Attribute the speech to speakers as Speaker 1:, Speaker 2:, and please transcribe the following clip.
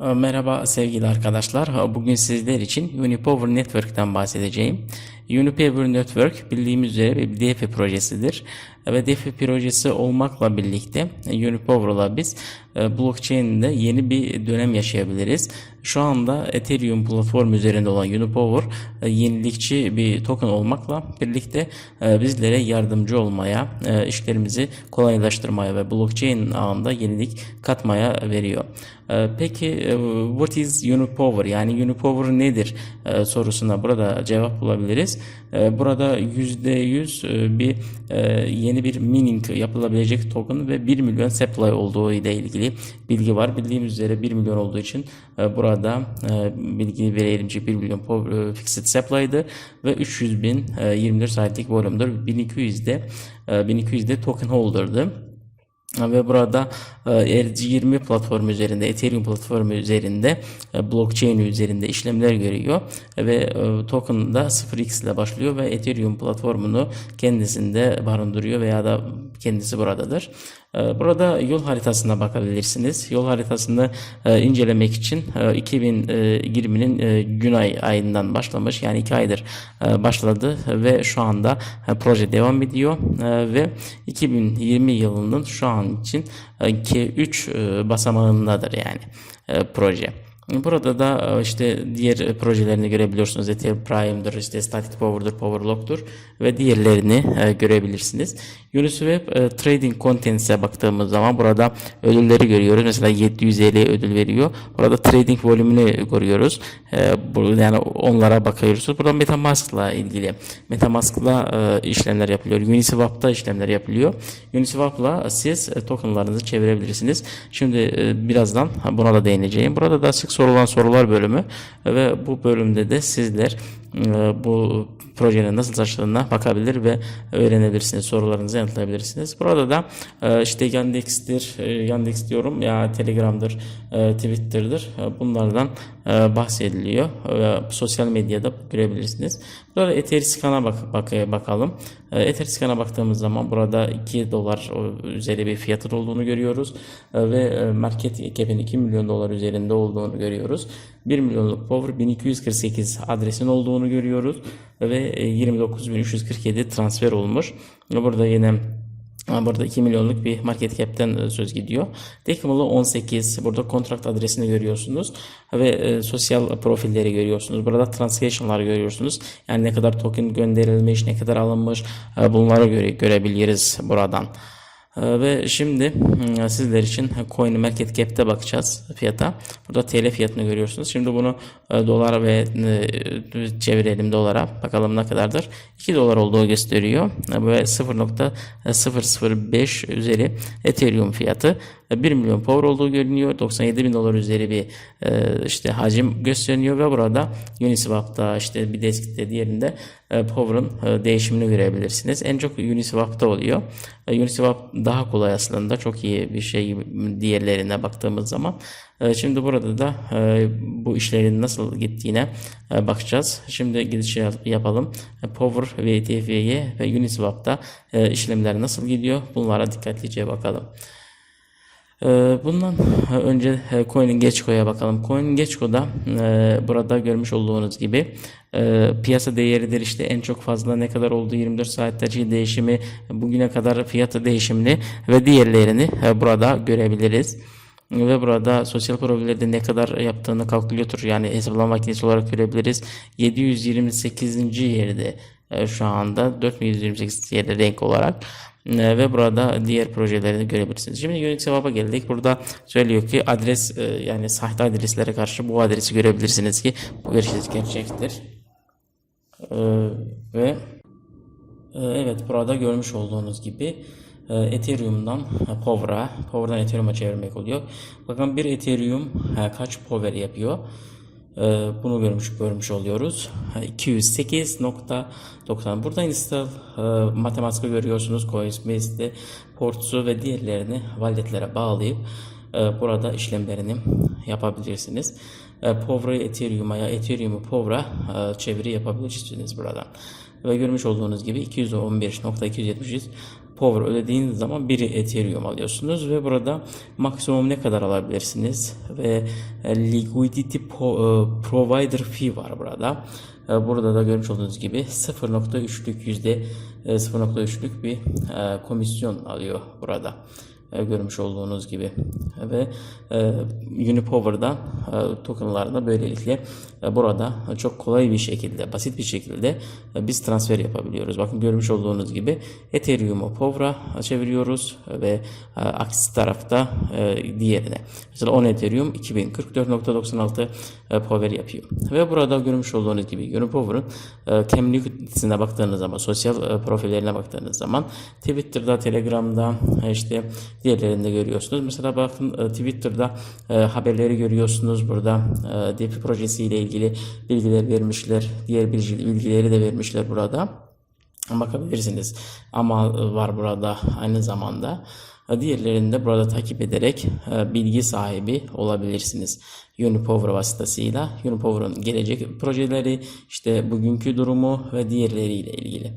Speaker 1: Ee, Merhaba sevgili arkadaşlar. Bugün sizler için Unipower Network'ten bahsedeceğim. Unipower Network bildiğimiz üzere bir DeFi projesidir. Ve DeFi projesi olmakla birlikte Unipower'la biz e, blockchain'de yeni bir dönem yaşayabiliriz. Şu anda Ethereum platformu üzerinde olan Unipower e, yenilikçi bir token olmakla birlikte e, bizlere yardımcı olmaya, e, işlerimizi kolaylaştırmaya ve blockchain ağında yenilik katmaya veriyor. E, Peki e, what is Unipower yani Unipower nedir e, sorusuna burada cevap bulabiliriz. E, Burada %100 e, bir e, yeni bir mining yapılabilecek token ve 1 milyon supply olduğu ile ilgili bilgi var. Bildiğimiz üzere 1 milyon olduğu için e, burada e, bilgi verelim ki 1 milyon e, fixed supply'dı ve 300 bin e, 24 saatlik volümdür. 1200'de e, 1200'de token holder'dı. Ve burada e, ERC20 platformu üzerinde, Ethereum platformu üzerinde, e, blockchain üzerinde işlemler görüyor. Ve e, token da 0x ile başlıyor ve Ethereum platformunu kendisinde barındırıyor veya da kendisi buradadır. E, Burada yol haritasına bakabilirsiniz. Yol haritasını e, incelemek için e, 2020'nin e, gün ay ayından başlamış yani 2 aydır e, başladı ve şu anda e, proje devam ediyor E, ve 2020 yılının şu an için e, K3 e, basamağındadır yani e, proje. Burada da e, işte diğer e, projelerini görebiliyorsunuz. Ethereum Prime'dır, işte Static Power'dır, Powerlock'tur ve diğerlerini e, görebilirsiniz. Uniswap Trading Contents'e baktığımız zaman burada ödülleri görüyoruz. Mesela 750 ödül veriyor. Burada trading volümünü görüyoruz. Yani onlara bakıyoruz. Burada Metamask'la ilgili. Metamask'la işlemler yapılıyor. Uniswap'ta işlemler yapılıyor. Uniswap'la siz tokenlarınızı çevirebilirsiniz. Şimdi birazdan buna da değineceğim. Burada da sık sorulan sorular bölümü ve bu bölümde de sizler e, bu projenin nasıl çalıştığına bakabilir ve öğrenebilirsiniz. Sorularınızı yanıtlayabilirsiniz. Burada da e, işte Yandex'tir, e, Yandex diyorum ya Telegram'dır, Twitter'dır. Bunlardan bahsediliyor. Sosyal medyada görebilirsiniz. Burada Etherscan'a bak, bak bakalım. E, Etherscan'a baktığımız zaman burada 2 dolar üzeri bir fiyatın olduğunu görüyoruz. E, Ve e, market cap'in 2 milyon dolar üzerinde olduğunu görüyoruz. 1 milyonluk power 1248 adresin olduğunu görüyoruz. Ve e, 29347 transfer olmuş. Burada yine Burada 2 milyonluk bir market cap'ten e, söz gidiyor. Decimalo 18. Burada kontrakt adresini görüyorsunuz. Ve e, sosyal profilleri görüyorsunuz. Burada translation'lar görüyorsunuz. Yani ne kadar token gönderilmiş, ne kadar alınmış e, bunları göre, görebiliriz buradan. E, Ve şimdi sizler için Coin Market Cap'te bakacağız fiyata. Burada TL fiyatını görüyorsunuz. Şimdi bunu e, dolar ve e, çevirelim dolara. Bakalım ne kadardır. 2 dolar olduğu gösteriyor. Ve 0.005 üzeri Ethereum fiyatı. E, 1 milyon power olduğu görünüyor. 97 bin dolar üzeri bir e, işte hacim gösteriyor ve burada Uniswap'ta işte bir deskte diğerinde e, power'ın e, değişimini görebilirsiniz. En çok Uniswap'ta oluyor. E, Uniswap daha kolay aslında. Çok iyi bir şey diğerlerine baktığımız zaman. E, Şimdi burada da e, bu işlerin nasıl gittiğine e, bakacağız. Şimdi gidiş yap- yapalım. E, Power ve ETF'ye ve Uniswap'ta e, işlemler nasıl gidiyor? Bunlara dikkatlice bakalım. Ee, Bundan önce e, CoinGecko'ya bakalım. CoinGecko'da e, burada görmüş olduğunuz gibi e, piyasa değeridir işte en çok fazla ne kadar olduğu 24 saatteki değişimi bugüne kadar fiyatı değişimini ve diğerlerini burada görebiliriz. Ve burada sosyal profillerde ne kadar yaptığını kalkülüyor yani hesaplama makinesi olarak görebiliriz. 728. yerde şu anda 4128 yerde renk olarak. E, ve burada diğer projelerini görebilirsiniz. Şimdi Unix cevaba geldik. Burada söylüyor ki adres e, yani sahte adreslere karşı bu adresi görebilirsiniz ki bu gerçek gerçektir. E, ve e, Evet burada görmüş olduğunuz gibi e, Ethereum'dan Power'a, Power'dan Ethereum'a çevirmek oluyor. Bakın bir Ethereum kaç Power yapıyor? E, Bunu görmüş görmüş oluyoruz. E, 208.90. Burada install Mathematic'ı görüyorsunuz. Coinsbase'de Ports'u ve diğerlerini walletlere bağlayıp e, burada işlemlerini yapabilirsiniz. E, Power'ı Ethereum'a ya Ethereum'u Power'a e, çeviri yapabilirsiniz buradan. Ve görmüş olduğunuz gibi 211.273 Power ödediğiniz zaman biri Ethereum alıyorsunuz ve burada maksimum ne kadar alabilirsiniz ve e, liquidity provider fee var burada. Burada da görmüş olduğunuz gibi 0.3'lük yüzde e, 0.3'lük bir komisyon alıyor burada. E, Görmüş olduğunuz gibi ve e, Unipower'dan e, tokenlarla böylelikle e, burada çok kolay bir şekilde, basit bir şekilde e, biz transfer yapabiliyoruz. Bakın görmüş olduğunuz gibi Ethereum'u Power'a çeviriyoruz ve e, aksi tarafta e, diğerine. Mesela 10 Ethereum 2044.96 e, Power yapıyor. Ve burada görmüş olduğunuz gibi Unipower'ın e, community'sine baktığınız zaman, sosyal e, profillerine baktığınız zaman Twitter'da, Telegram'da e, işte diğerlerinde görüyorsunuz. Mesela bakın e, Twitter'da e, haberleri görüyorsunuz. Burada e, DeFi projesiyle ilgili bilgiler vermişler. Diğer bilgi- bilgileri de vermişler burada bakabilirsiniz. Ama var burada aynı zamanda. Diğerlerini de burada takip ederek bilgi sahibi olabilirsiniz. Unipower vasıtasıyla Unipower'ın gelecek projeleri, işte bugünkü durumu ve diğerleriyle ilgili.